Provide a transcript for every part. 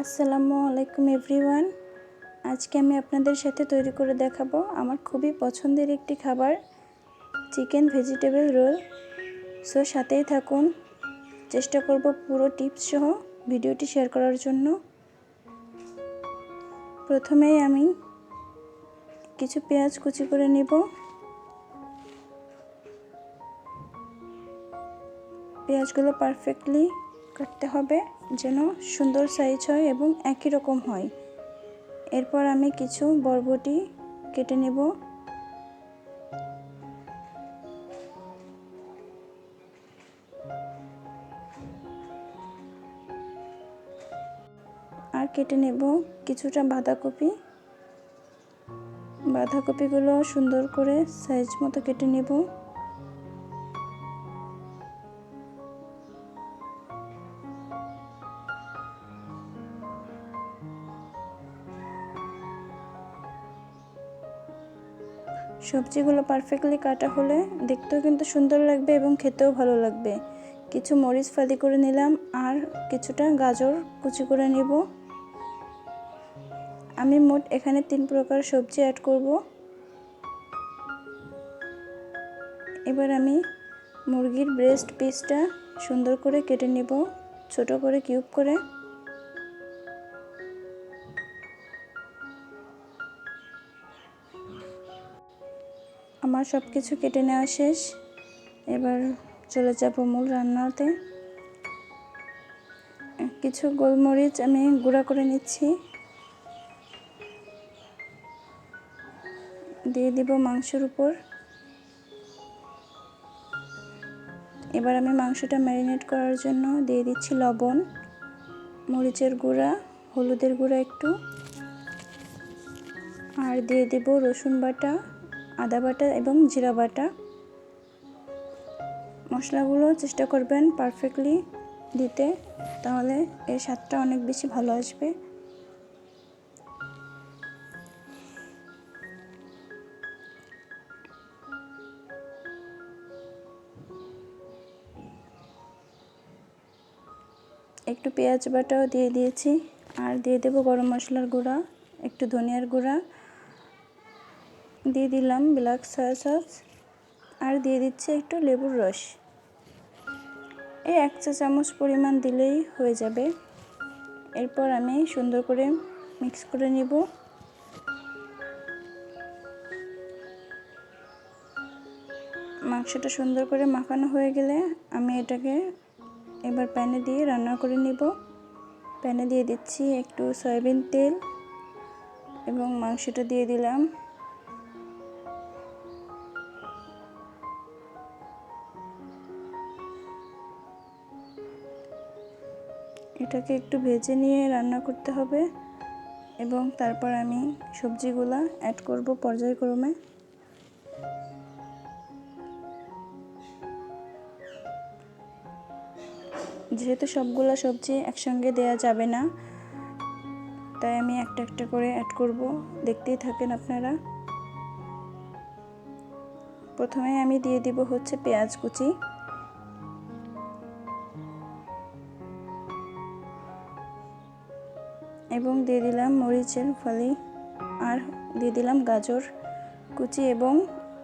আসসালামু আলাইকুম এভরিওয়ান। আজকে আমি আপনাদের সাথে তৈরি করে দেখাবো আমার খুবই পছন্দের একটি খাবার, চিকেন ভেজিটেবল রোল। সো সাথেই থাকুন। চেষ্টা করব পুরো টিপস সহ ভিডিওটি শেয়ার করার জন্য। প্রথমেই আমি কিছু পেঁয়াজ কুচি করে নিব। পেঁয়াজগুলো পারফেক্টলি কাটতে হবে। যেন সুন্দর সাইজ হয় এবং একই রকম হয়। এরপর আমি কিছু বরবটি কেটে নেব। আর কেটে নেব কিছুটা বাঁধাকপি। বাঁধাকপিগুলো সুন্দর করে সাইজ মতো কেটে নেব। সবজিগুলো পারফেক্টলি কাটা হলে দেখতেও কিন্তু সুন্দর লাগবে এবং খেতেও ভালো লাগবে। কিছু মরিচ ফালি করে নিলাম আর কিছুটা গাজর কুচি করে নিব। আমি মোট এখানে তিন প্রকার সবজি অ্যাড করব। এবার আমি মুরগির ব্রেস্ট পিসটা সুন্দর করে কেটে নেব, ছোট করে কিউব করে। আমার সব কিছু কেটে নেওয়া শেষ। এবার চলে যাব মূল রান্নাতে। কিছু গোলমরিচ আমি গুঁড়া করে নিচ্ছি। দিয়ে দিব মাংসের উপর। এবার আমি মাংসটা ম্যারিনেট করার জন্য দিয়ে দিচ্ছি লবণ, মরিচের গুঁড়া, হলুদের গুঁড়া একটু। আর দিয়ে দেব রসুন বাটা। আদা বাটা এবং জিরা বাটা। মশলাগুলো চেষ্টা করবেন পারফেক্টলি দিতে, তাহলে এর স্বাদটা অনেক বেশি ভালো আসবে। একটু পেঁয়াজ বাটাও দিয়ে দিয়েছি, আর দিয়ে দেবো গরম মশলার গুঁড়া, একটু ধনিয়ার গুঁড়া দিয়ে দিলাম ব্ল্যাক সয়া সস আর দিয়ে দিচ্ছি একটু লেবুর রস। এই এক চা চামচ পরিমাণ দিলেই হয়ে যাবে। এরপর আমি সুন্দর করে মিক্স করে নিব। মাংসটা সুন্দর করে মাখানো হয়ে গেলে আমি এটাকে এবার প্যানে দিয়ে রান্না করে নিব। প্যানে দিয়ে দিচ্ছি একটু সয়াবিন তেল এবং মাংসটা দিয়ে দিলাম এটাকে একটু ভেজে নিয়ে রান্না করতে হবে এবং তারপর আমি সবজিগুলা অ্যাড করব পর্যায়ক্রমে। যেহেতু সবগুলো সবজি একসঙ্গে দেয়া যাবে না, তাই আমি একটা একটা করে অ্যাড করব। দেখতেই থাকেন আপনারা। প্রথমে আমি দিয়ে দিব হচ্ছে পেঁয়াজ কুচি। এবং দিয়ে দিলাম মরিচের ফালি আর দিয়ে দিলাম গাজর কুচি এবং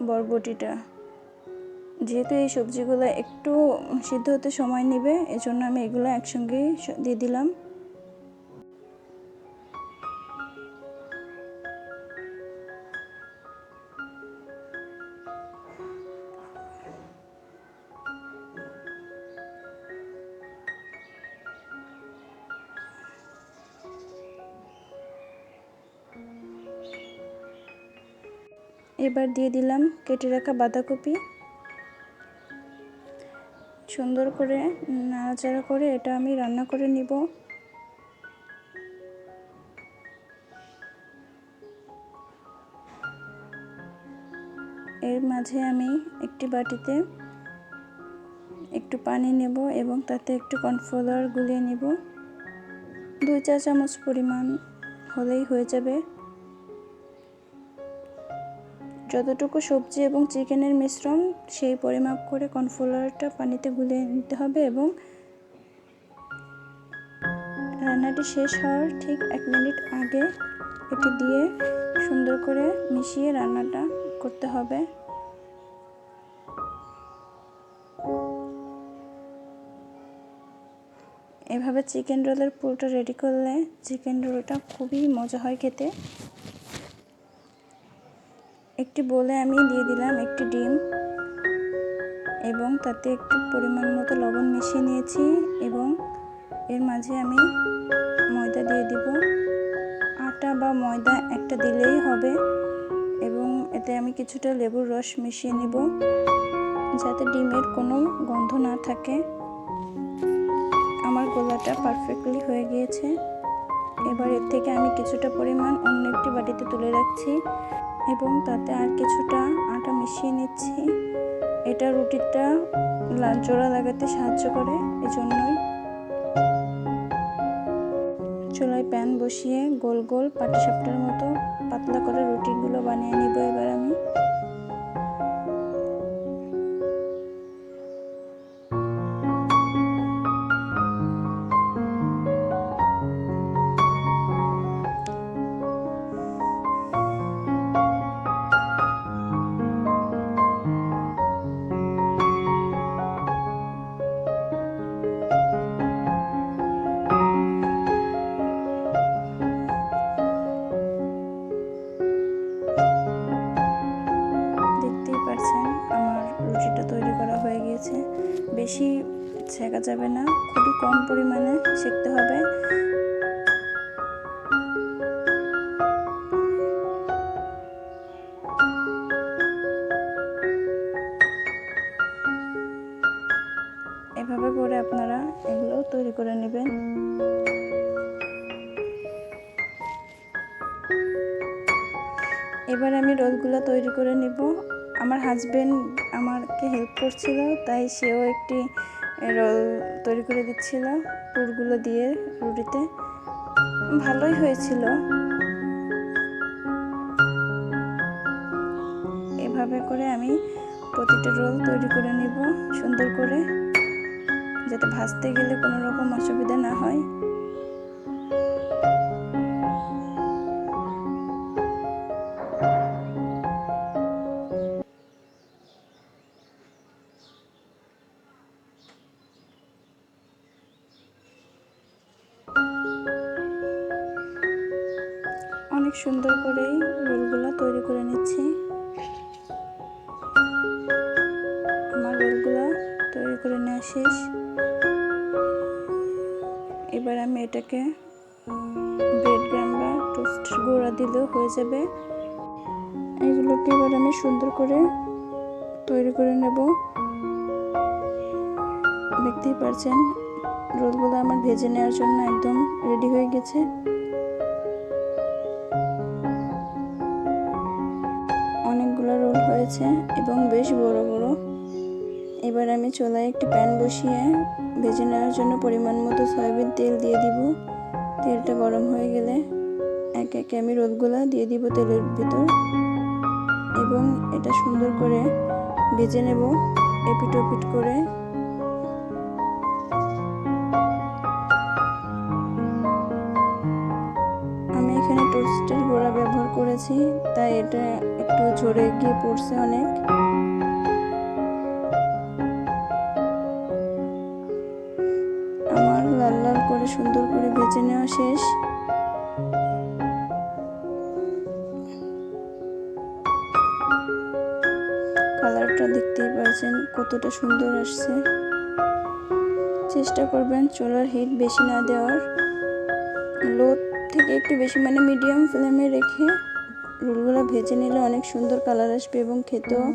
বরবটিটা। যেহেতু এই সবজিগুলো একটু সিদ্ধ হতে সময় নেবে, এজন্য আমি এগুলো একসঙ্গেই দিয়ে দিলাম। এবার দিয়ে দিলাম কেটে রাখা বাঁধাকপি। সুন্দর করে নাড়াচাড়া করে এটা আমি রান্না করে নিব। এর মাঝে আমি একটি বাটিতে একটু পানি নেব এবং তাতে একটু কর্নফ্লাওয়ার গুলিয়ে নেব। দুই চা চামচ পরিমাণ হলেই হয়ে যাবে। যতটুকু সবজি এবং চিকেনের মিশ্রণ, সেই পরিমাপ করে কর্নফ্লাওয়ারটা পানিতে গুলিয়ে নিতে হবে এবং রান্নাটি শেষ হওয়ার ঠিক এক মিনিট আগে এটি দিয়ে সুন্দর করে মিশিয়ে রান্নাটা করতে হবে। এভাবে চিকেন রোলের পুরোটা রেডি করলে চিকেন রোলটা খুবই মজা হয় খেতে। একটি বলে আমি দিয়ে দিলাম একটি ডিম এবং তাতে একটু পরিমাণ মতো লবণ মিশিয়ে নিয়েছি এবং এর মাঝে আমি ময়দা দিয়ে দিব। আটা বা ময়দা একটা দিলেই হবে এবং এতে আমি কিছুটা লেবুর রস মিশিয়ে নেব যাতে ডিমের কোনো গন্ধ না থাকে। আমার গোলাটা পারফেক্টলি হয়ে গিয়েছে। এবার এর থেকে আমি কিছুটা পরিমাণ অন্য একটি বাটিতে তুলে রাখছি। এবং তাতে আর কিছুটা আটা মিশিয়ে নিচ্ছি। এটা রুটিটা জোড়া লাগাতে সাহায্য করে এজন্যই। চুলায় প্যান বসিয়ে গোল গোল পাটিসাপটার মতো পাতলা করে রুটিগুলো বানিয়ে নিব এবার আমি। বেশি ছেঁকা যাবে না, খুবই কম পরিমাণে সেঁকতে হবে। এভাবে করে আপনারা এগুলো তৈরি করে নেবেন। এবার আমি রোলগুলো তৈরি করে নিব। আমার হাজবেন্ড আমাকে হেল্প করছিল, তাই সেও একটি রোল তৈরি করে দিচ্ছিল, পুরগুলো দিয়ে রুটিতে। ভালোই হয়েছিল। এভাবে করে আমি প্রতিটা রোল তৈরি করে নিব, সুন্দর করে, যাতে ভাজতে গেলে কোনো রকম অসুবিধা না হয়। সুন্দর করেই রোলগুলো তৈরি করে নিচ্ছি। আমার রোলগুলো তৈরি করে নেওয়া শেষ। এবার আমি এটাকে ব্রেড গ্রাম বা টোস্ট গুঁড়া দিলেও হয়ে যাবে। এগুলোকে এবার আমি সুন্দর করে তৈরি করে নেব। দেখতেই পারছেন, রোলগুলো আমার ভেজে নেওয়ার জন্য একদম রেডি হয়ে গেছে। হয়েছে এবং বেশ বড় বড়। এবার আমি চোলায় একটি প্যান বসিয়ে ভেজে নেওয়ার জন্য পরিমাণ মতো সয়াবিন তেল দিয়ে দিব। তেলটা গরম হয়ে গেলে এক একে আমি রোলগুলা দিয়ে দিব তেলের ভিতর এবং এটা সুন্দর করে ভেজে নেব এপিট ওপিট করে। করেছি, তাই এটা একটু ঝরে গিয়ে পড়ছে অনেক। আমার লাল লাল করে সুন্দর করে ভেজে নেওয়া শেষ। কালারটা দেখতেই পারছেন কতটা সুন্দর আসছে। চেষ্টা করবেন চুলার হিট বেশি না দেওয়ার। লো থেকে একটু বেশি মানে মিডিয়াম ফ্লেমে রেখে রোলগুলো ভেজে নিলে অনেক সুন্দর কালার আসবে এবং খেতেও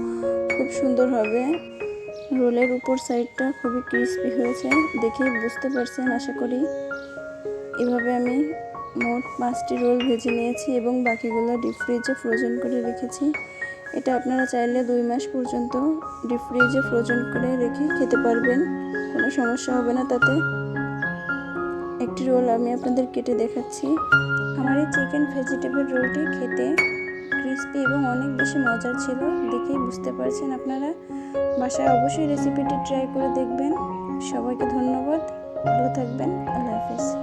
খুব সুন্দর হবে। রোলের উপর সাইডটা খুবই ক্রিস্পি হয়েছে দেখেই বুঝতে পারছেন, আশা করি। এভাবে আমি মোট পাঁচটি রোল ভেজে নিয়েছি এবং বাকিগুলো ডিপ ফ্রিজে ফ্রোজেন করে রেখেছি। এটা আপনারা চাইলে দুই মাস পর্যন্ত ডিপ ফ্রিজে ফ্রোজেন করে রেখে খেতে পারবেন, কোনো সমস্যা হবে না তাতে। একটি রোল আমি আপনাদের কেটে দেখাচ্ছি। আমার এই চিকেন ভেজিটেবল রোলটি খেতে ক্রিস্পি এবং অনেক বেশি মজার ছিল দেখেই বুঝতে পারছেন আপনারা। বাসায় অবশ্যই রেসিপিটি ট্রাই করে দেখবেন। সবাইকে ধন্যবাদ। ভালো থাকবেন। আল্লাহ হাফিজ।